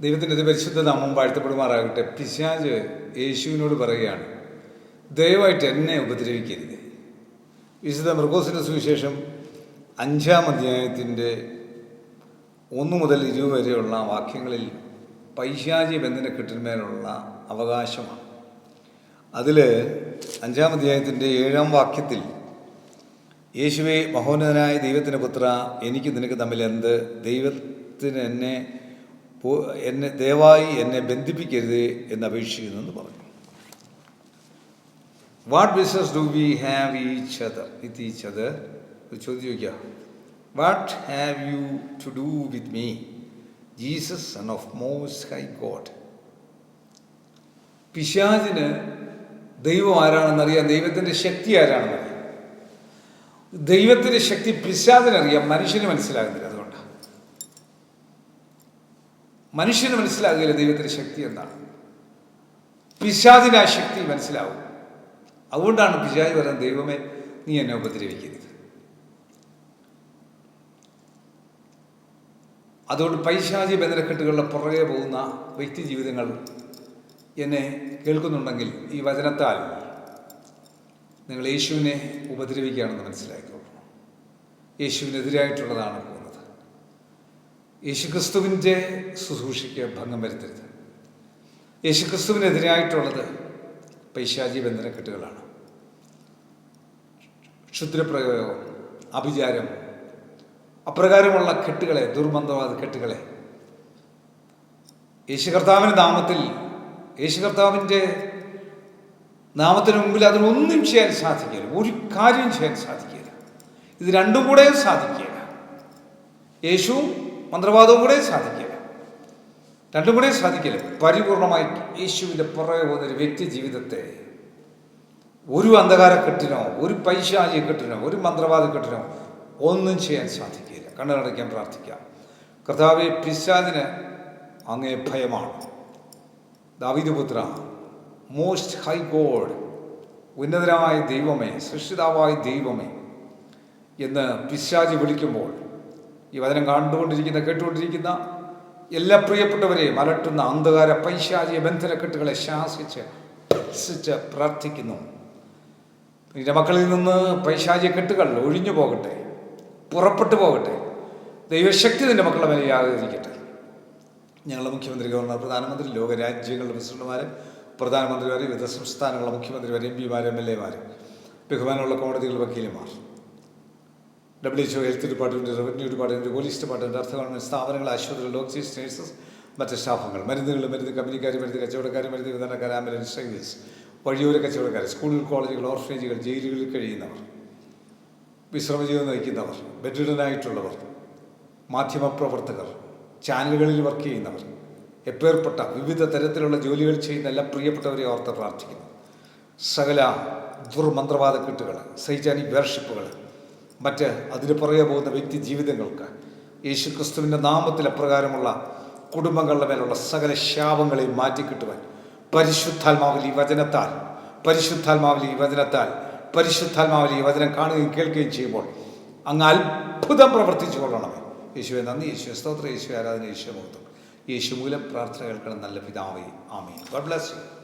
ദൈവത്തിന്റെ പരിശുദ്ധ നാമം വാഴ്ത്തപ്പെടുമാറാകട്ടെ. പിശാജ് യേശുവിനോട് പറയുകയാണ് ദയവായിട്ട് എന്നെ ഉപദ്രവിക്കരുത്. വിശുദ്ധ മൃഗോസിന്റെ സുവിശേഷം അഞ്ചാം അധ്യായത്തിന്റെ ഒന്ന് മുതൽ ഇരുപത് വരെയുള്ള വാക്യങ്ങളിൽ പൈശാചി ബന്ധനക്കെട്ടിന്മേലുള്ള അവകാശമാണ്. അതിൽ അഞ്ചാം അധ്യായത്തിന്റെ ഏഴാം വാക്യത്തിൽ യേശുവെ മഹോന്നതനായ ദൈവത്തിന്റെ പുത്ര എനിക്ക് നിനക്ക് തമ്മിൽ എന്ത്? ദൈവത്തിന് എന്നെ എന്നെ ദയവായി എന്നെ ബന്ധിപ്പിക്കരുത് എന്ന് അപേക്ഷിക്കുന്നു എന്ന് പറഞ്ഞു what business do we have each other with other ഒരു ചോദ്യം ചോദിക്കുക what have you to do with me Jesus son of most high God പിശാചിന് ദൈവം ആരാണെന്നറിയാം. ദൈവത്തിന്റെ ശക്തി ആരാണെന്നറിയാം. ദൈവത്തിന്റെ ശക്തി പിശാചിനറിയാം. മനുഷ്യന് മനസ്സിലാകുന്നില്ല. മനുഷ്യന് മനസ്സിലാകില്ല ദൈവത്തിന്റെ ശക്തി എന്താണ്. പിശാചിന് ആ ശക്തി മനസ്സിലാവും. അതുകൊണ്ടാണ് പിശാജ് പറയുന്നത് ദൈവമേ നീ എന്നെ ഉപദ്രവിക്കരുത്. അതുകൊണ്ട് പൈശാചി ബന്ധനക്കെട്ടുകളുടെ പുറകെ പോകുന്ന വ്യക്തി ജീവിതങ്ങൾ എന്നെ കേൾക്കുന്നുണ്ടെങ്കിൽ ഈ വചനത്താൽ നിങ്ങൾ യേശുവിനെ ഉപദ്രവിക്കുകയാണെന്ന് മനസ്സിലാക്കിക്കോളൂ. യേശുവിനെതിരായിട്ടുള്ളതാണ് പോകുന്നത്. യേശുക്രിസ്തുവിന്റെ ശുശ്രൂഷയ്ക്ക് ഭംഗം വരുത്തരുത്. യേശുക്രിസ്തുവിനെതിരായിട്ടുള്ളത് പൈശാചി ബന്ധനക്കെട്ടുകളാണ്. ക്ഷുദ്രപ്രയോഗം അഭിചാരം അപ്രകാരമുള്ള കെട്ടുകളെ ദുർബന്ധവാദ കെട്ടുകളെ യേശു കർത്താവിന്റെ നാമത്തിൽ യേശു കർത്താവിന്റെ നാമത്തിന് മുമ്പിൽ അതിനൊന്നും ചെയ്യാൻ സാധിക്കില്ല ഒരു കാര്യം ചെയ്യാൻ സാധിക്കില്ല ഇത് രണ്ടും കൂടെ സാധിക്കില്ല യേശുവും മന്ത്രവാദവും കൂടെ സാധിക്കില്ല. രണ്ടും കൂടെ സാധിക്കില്ല. പരിപൂർണമായി യേശുവിന്റെ പുറകെ പോകുന്ന ഒരു വ്യക്തി ജീവിതത്തെ ഒരു അന്ധകാര കെട്ടിനോ ഒരു പൈശാചിക്കെട്ടിനോ ഒരു മന്ത്രവാദ കെട്ടിനോ ഒന്നും ചെയ്യാൻ സാധിക്കില്ല. കണ്ണടയ്ക്കാൻ പ്രാർത്ഥിക്കാം. കർത്താവെ പിശാദിന് അങ്ങേ ഭയമാണ്. ദാവിദപുത്ര മോസ്റ്റ് ഹൈ ഗോഡ് ഉന്നതരായ ദൈവമേ സൃഷ്ടിതാവായ ദൈവമേ എന്ന് പിശാജി വിളിക്കുമ്പോൾ ഈ വചനം കണ്ടുകൊണ്ടിരിക്കുന്ന കേട്ടുകൊണ്ടിരിക്കുന്ന എല്ലാ പ്രിയപ്പെട്ടവരെയും അലട്ടുന്ന അന്ധകാര പൈശാചിക ബന്ധനക്കെട്ടുകളെ ശാസിച്ച് ഭത്സിച്ച് പ്രാർത്ഥിക്കുന്നു. നിന്റെ മക്കളിൽ നിന്ന് പൈശാചിക കെട്ടുകൾ ഒഴിഞ്ഞു പോകട്ടെ പുറപ്പെട്ടു പോകട്ടെ. ദൈവശക്തി നിന്റെ മക്കളെ മേലെ യാതിരിക്കട്ടെ ഞങ്ങളുടെ മുഖ്യമന്ത്രി ഗവർണർ പ്രധാനമന്ത്രി ലോകരാജ്യങ്ങളുടെ പ്രസിഡന്റുമാർ പ്രധാനമന്ത്രിമാർ വിവിധ സംസ്ഥാനങ്ങളുടെ മുഖ്യമന്ത്രിമാർ എം പിമാർ എം എൽ എമാർ ബഹുമാനമുള്ള കോടതികൾ വക്കീലുമാർ W O health department revenue department police department അർത്ഥ ഗവൺമെന്റ് സ്ഥാപനങ്ങൾ ആശുപത്രികൾ ഡോക്ടേഴ്സ് നേഴ്സസ് മറ്റ് സ്റ്റാഫുകൾ മരുന്നുകൾ മരുന്ന് കമ്പനിക്കാർ മരുന്ന് കച്ചവടക്കാർ മരുന്ന് വിതരണക്കാർ ആംബുലൻസ് സർവീസ് വഴിയോര കച്ചവടക്കാർ സ്കൂളുകൾ കോളേജുകൾ ഓർഫനേജുകൾ ജയിലുകളിൽ കഴിയുന്നവർ വിശ്രമജീവിതം നയിക്കുന്നവർ ബെഡ്രിഡനായിട്ടുള്ളവർ മാധ്യമപ്രവർത്തകർ ചാനലുകളിൽ വർക്ക് ചെയ്യുന്നവർ എപ്പേർപ്പെട്ട വിവിധ തരത്തിലുള്ള ജോലികൾ ചെയ്യുന്ന എല്ലാ പ്രിയപ്പെട്ടവരെ ഓർത്ത് പ്രാർത്ഥിക്കുന്നു. സകല ദുർമന്ത്രവാദ കെട്ടുകൾ സൈറ്റാനിക് വേർഷിപ്പുകൾ മറ്റ് അതിന് പുറകെ പോകുന്ന വ്യക്തി ജീവിതങ്ങൾക്ക് യേശു ക്രിസ്തുവിന്റെ നാമത്തിൽ അപ്രകാരമുള്ള കുടുംബങ്ങളുടെ മേലുള്ള സകല ശാപങ്ങളെയും മാറ്റിക്കിട്ടുവാൻ പരിശുദ്ധാത്മാവിൽ ഈ വചനത്താൽ പരിശുദ്ധാത്മാവിൽ ഈ വചനത്താൽ പരിശുദ്ധാത്മാവിൽ ഈ വചനം കാണുകയും കേൾക്കുകയും ചെയ്യുമ്പോൾ അങ്ങ് അത്ഭുതം പ്രവർത്തിച്ചു കൊള്ളണമേ. യേശുവെ നന്ദി. യേശു സ്തോത്ര. യേശു ആരാധന. യേശു യേശു മൂലം പ്രാർത്ഥന കേൾക്കണം. നല്ല പിതാവേ. ആമീൻ. God bless you.